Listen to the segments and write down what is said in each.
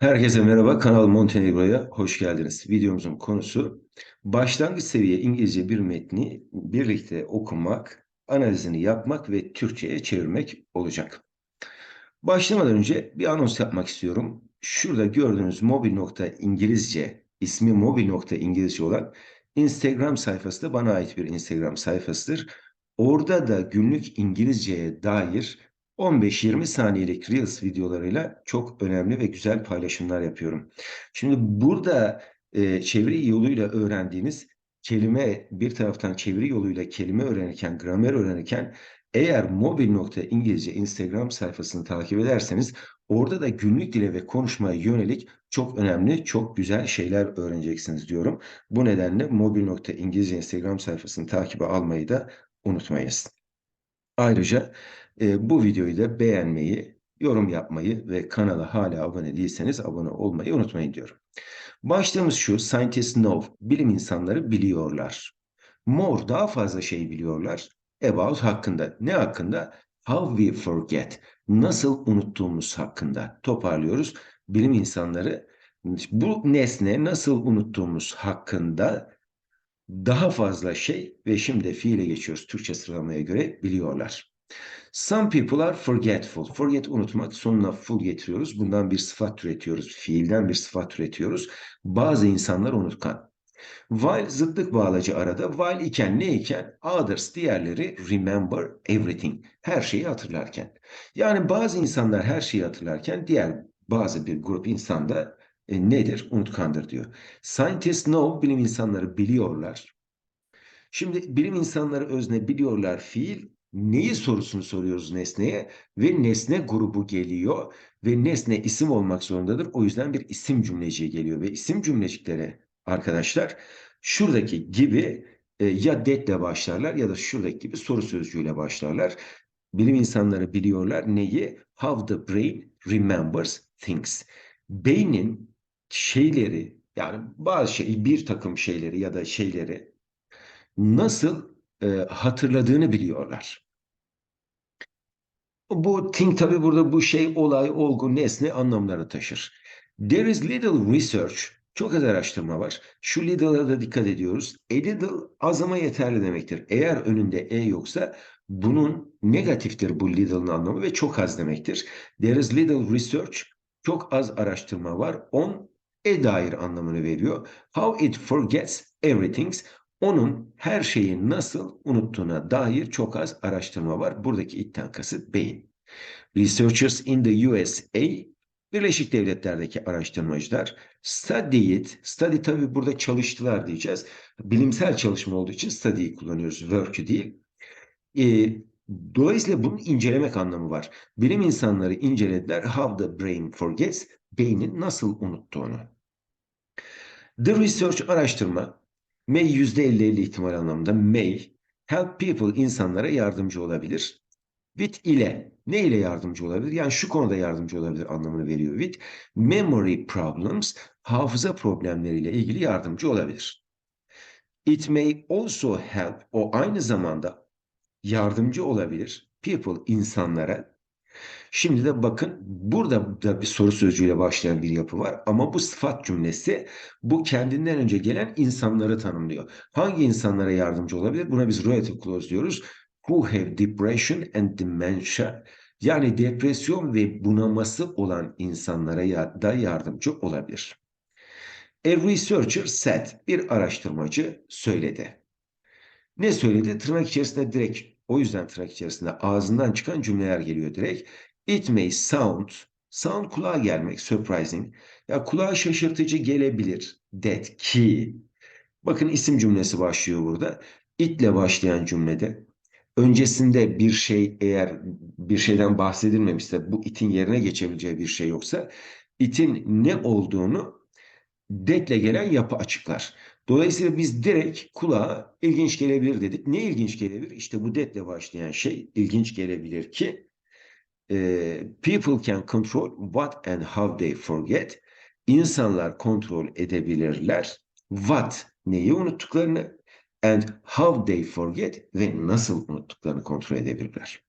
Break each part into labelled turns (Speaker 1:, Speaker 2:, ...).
Speaker 1: Herkese merhaba, Kanal Montenegro'ya hoş geldiniz. Videomuzun konusu başlangıç seviye İngilizce bir metni birlikte okumak, analizini yapmak ve Türkçe'ye çevirmek olacak. Başlamadan önce bir anons yapmak istiyorum. Şurada gördüğünüz mobil.ingilizce, ismi mobil.ingilizce olan Instagram sayfası da bana ait bir Instagram sayfasıdır. Orada da günlük İngilizceye dair 15-20 saniyelik Reels videolarıyla çok önemli ve güzel paylaşımlar yapıyorum. Şimdi burada e, çeviri yoluyla öğrendiğiniz kelime bir taraftan çeviri yoluyla kelime öğrenirken, gramer öğrenirken eğer mobil nokta İngilizce Instagram sayfasını takip ederseniz orada da günlük dile ve konuşmaya yönelik çok önemli, çok güzel şeyler öğreneceksiniz diyorum. Bu nedenle mobil nokta İngilizce Instagram sayfasını takibe almayı da unutmayınız. Ayrıca e, bu videoyu da beğenmeyi, yorum yapmayı ve kanala hala abone değilseniz abone olmayı unutmayın diyorum. Başlığımız şu, scientists know, bilim insanları biliyorlar. More, daha fazla şey biliyorlar. About hakkında. Ne hakkında? How we forget, nasıl unuttuğumuz hakkında. Toparlıyoruz. Bilim insanları bu nesne nasıl unuttuğumuz hakkında daha fazla şey ve şimdi fiile geçiyoruz Türkçe sıralamaya göre biliyorlar. Some people are forgetful. Forget unutmak sonuna full getiriyoruz. Bundan bir sıfat türetiyoruz. Fiilden bir sıfat türetiyoruz. Bazı insanlar unutkan. While zıtlık bağlacı arada. While iken ne iken? Others diğerleri remember everything. Her şeyi hatırlarken. Yani bazı insanlar her şeyi hatırlarken diğer bazı bir grup insan da e, nedir? Unutkandır diyor. Scientists know, bilim insanları biliyorlar. Şimdi bilim insanları özne biliyorlar fiil neyi sorusunu soruyoruz nesneye ve nesne grubu geliyor ve nesne isim olmak zorundadır. O yüzden bir isim cümleciği geliyor ve isim cümlecikleri arkadaşlar şuradaki gibi e, ya detle başlarlar ya da şuradaki gibi soru sözcüğüyle başlarlar. Bilim insanları biliyorlar neyi? How the brain remembers things. Beynin şeyleri yani bazı şey bir takım şeyleri ya da şeyleri nasıl e, hatırladığını biliyorlar. Bu think tabi burada bu şey olay, olgu, nesne anlamları taşır. There is little research. Çok az araştırma var. Şu little'a da dikkat ediyoruz. A little az ama yeterli demektir. Eğer önünde e yoksa bunun negatiftir bu little'ın anlamı ve çok az demektir. There is little research. Çok az araştırma var. On e dair anlamını veriyor. How it forgets everything. Onun her şeyi nasıl unuttuğuna dair çok az araştırma var. Buradaki itten kasıt beyin. Researchers in the USA, Birleşik Devletler'deki araştırmacılar study it, study tabi burada çalıştılar diyeceğiz. Bilimsel çalışma olduğu için study'yi kullanıyoruz, work'ü değil. E, dolayısıyla bunun incelemek anlamı var. Bilim insanları incelediler how the brain forgets, beynin nasıl unuttuğunu. The research araştırma may %50-50 ihtimal anlamında may help people insanlara yardımcı olabilir. With ile ne ile yardımcı olabilir? Yani şu konuda yardımcı olabilir anlamını veriyor with. Memory problems hafıza problemleriyle ilgili yardımcı olabilir. It may also help o aynı zamanda yardımcı olabilir people insanlara Şimdi de bakın burada da bir soru sözcüğüyle başlayan bir yapı var ama bu sıfat cümlesi bu kendinden önce gelen insanları tanımlıyor. Hangi insanlara yardımcı olabilir? Buna biz relative clause diyoruz. Who have depression and dementia yani depresyon ve bunaması olan insanlara da yardımcı olabilir. A researcher said, bir araştırmacı söyledi. Ne söyledi? Tırnak içerisinde direkt, o yüzden tırnak içerisinde ağzından çıkan cümleler geliyor direkt. It may sound, sound kulağa gelmek, surprising. Ya kulağa şaşırtıcı gelebilir. That ki. Bakın isim cümlesi başlıyor burada. It ile başlayan cümlede öncesinde bir şey eğer bir şeyden bahsedilmemişse bu itin yerine geçebileceği bir şey yoksa itin ne olduğunu detle gelen yapı açıklar. Dolayısıyla biz direkt kulağa ilginç gelebilir dedik. Ne ilginç gelebilir? İşte bu detle başlayan şey ilginç gelebilir ki people can control what and how they forget. İnsanlar kontrol edebilirler. What, neyi unuttuklarını and how they forget ve nasıl unuttuklarını kontrol edebilirler.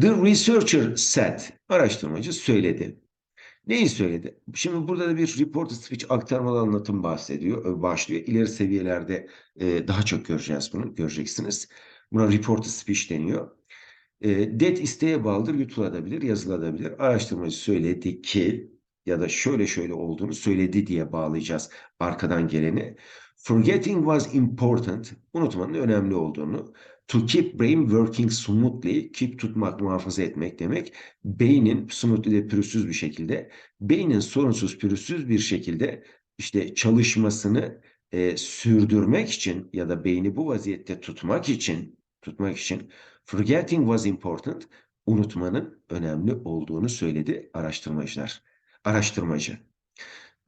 Speaker 1: The researcher said, araştırmacı söyledi. Neyi söyledi? Şimdi burada da bir report speech aktarmalı anlatım bahsediyor, başlıyor. İleri seviyelerde e, daha çok göreceğiz bunu, göreceksiniz. Buna report speech deniyor. E, det isteğe bağlıdır, yutulabilir, yazılabilir. Araştırmacı söyledi ki ya da şöyle şöyle olduğunu söyledi diye bağlayacağız arkadan geleni. Forgetting was important, unutmanın önemli olduğunu. To keep brain working smoothly, keep tutmak, muhafaza etmek demek. Beynin smoothly de pürüzsüz bir şekilde, beynin sorunsuz pürüzsüz bir şekilde işte çalışmasını e, sürdürmek için ya da beyni bu vaziyette tutmak için tutmak için forgetting was important, unutmanın önemli olduğunu söyledi araştırmacılar. Araştırmacı.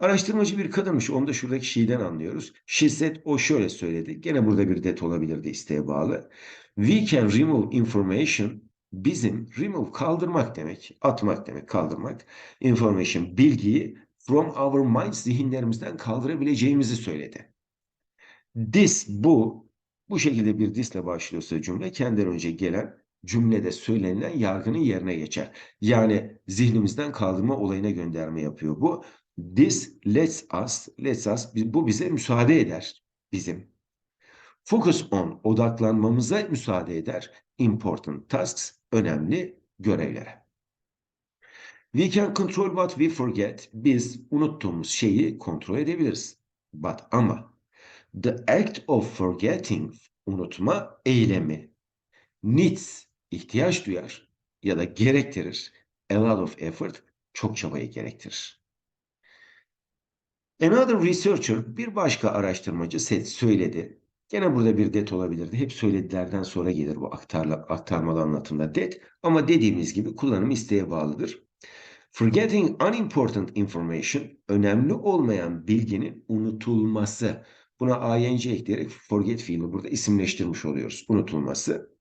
Speaker 1: Araştırmacı bir kadınmış. Onu da şuradaki şeyden anlıyoruz. She o şöyle söyledi. Gene burada bir det olabilirdi isteğe bağlı. We can remove information. Bizim remove kaldırmak demek. Atmak demek kaldırmak. Information bilgiyi from our minds zihinlerimizden kaldırabileceğimizi söyledi. This bu bu şekilde bir disle başlıyorsa cümle kendinden önce gelen cümlede söylenilen yargının yerine geçer. Yani zihnimizden kaldırma olayına gönderme yapıyor bu. This lets us, lets us, bu bize müsaade eder bizim. Focus on, odaklanmamıza müsaade eder. Important tasks, önemli görevlere. We can control what we forget. Biz unuttuğumuz şeyi kontrol edebiliriz. But ama the act of forgetting, unutma eylemi needs, ihtiyaç duyar ya da gerektirir. A lot of effort, çok çabayı gerektirir. Another researcher, bir başka araştırmacı söyledi. Gene burada bir det olabilirdi. Hep söyledilerden sonra gelir bu aktarla, aktarmalı anlatımda det. Ama dediğimiz gibi kullanım isteğe bağlıdır. Forgetting unimportant information, önemli olmayan bilginin unutulması. Buna ing ekleyerek forget fiilini burada isimleştirmiş oluyoruz. Unutulması.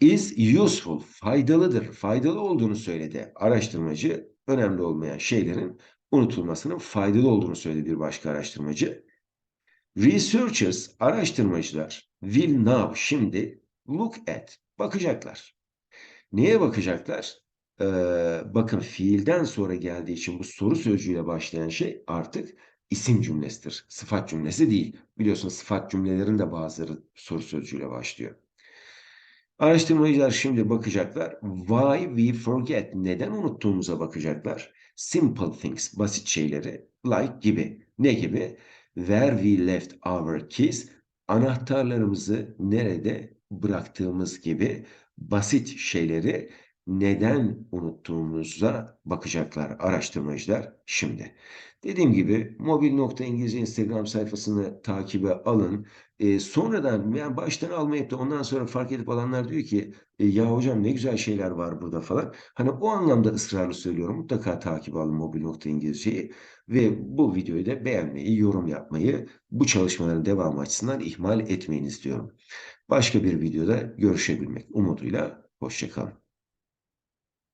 Speaker 1: Is useful, faydalıdır, faydalı olduğunu söyledi araştırmacı. Önemli olmayan şeylerin unutulmasının faydalı olduğunu söyledi bir başka araştırmacı. Researchers, araştırmacılar will now, şimdi look at, bakacaklar. Neye bakacaklar? Ee, bakın fiilden sonra geldiği için bu soru sözcüğüyle başlayan şey artık isim cümlesidir. Sıfat cümlesi değil. Biliyorsunuz sıfat cümlelerin de bazıları soru sözcüğüyle başlıyor. Araştırmacılar şimdi bakacaklar. Why we forget. Neden unuttuğumuza bakacaklar. Simple things. Basit şeyleri. Like gibi. Ne gibi? Where we left our keys. Anahtarlarımızı nerede bıraktığımız gibi basit şeyleri neden unuttuğumuza bakacaklar araştırmacılar şimdi. Dediğim gibi mobil nokta İngilizce Instagram sayfasını takibe alın. E, sonradan yani baştan almayıp da ondan sonra fark edip alanlar diyor ki e, ya hocam ne güzel şeyler var burada falan. Hani o anlamda ısrarlı söylüyorum. Mutlaka takip alın mobil nokta İngilizceyi ve bu videoyu da beğenmeyi, yorum yapmayı, bu çalışmaların devamı açısından ihmal etmeyin istiyorum. Başka bir videoda görüşebilmek umuduyla hoşçakalın.